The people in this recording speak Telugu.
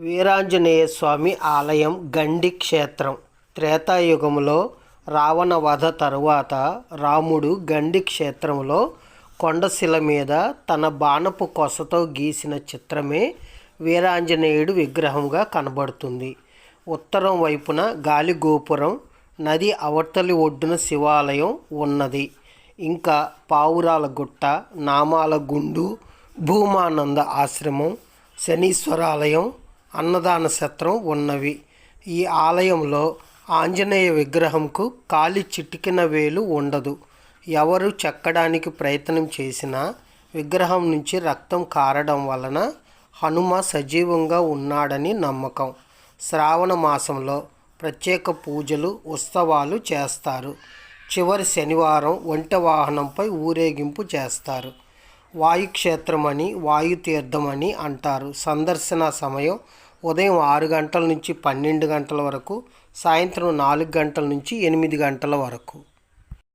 వీరాంజనేయ స్వామి ఆలయం గండి క్షేత్రం. త్రేతాయుగంలో రావణ వధ తరువాత రాముడు గండి క్షేత్రంలో కొండశిల మీద తన బాణపు కొసతో గీసిన చిత్రమే వీరాంజనేయుడు విగ్రహంగా కనబడుతుంది. ఉత్తరం వైపున గాలిగోపురం నది అవతలి ఒడ్డున శివాలయం ఉన్నది. ఇంకా పావురాల గుట్ట నామాల గుండు భూమానంద ఆశ్రమం శనీశ్వరాలయం అన్నదాన సత్రం ఉన్నవి. ఈ ఆలయంలో ఆంజనేయ విగ్రహంకు కాలి చిటికిన వేలు ఉండదు. ఎవరు చెక్కడానికి ప్రయత్నం చేసినా విగ్రహం నుంచి రక్తం కారడం వలన హనుమ సజీవంగా ఉన్నాడని నమ్మకం. శ్రావణ మాసంలో ప్రత్యేక పూజలు ఉత్సవాలు చేస్తారు. చివరి శనివారం ఒంటె వాహనంపై ఊరేగింపు చేస్తారు. వాయుక్షేత్రమని వాయుతీర్థమని అంటారు. సందర్శన సమయం ఉదయం ఆరు గంటల నుంచి పన్నెండు గంటల వరకు సాయంత్రం నాలుగు గంటల నుంచి ఎనిమిది గంటల వరకు.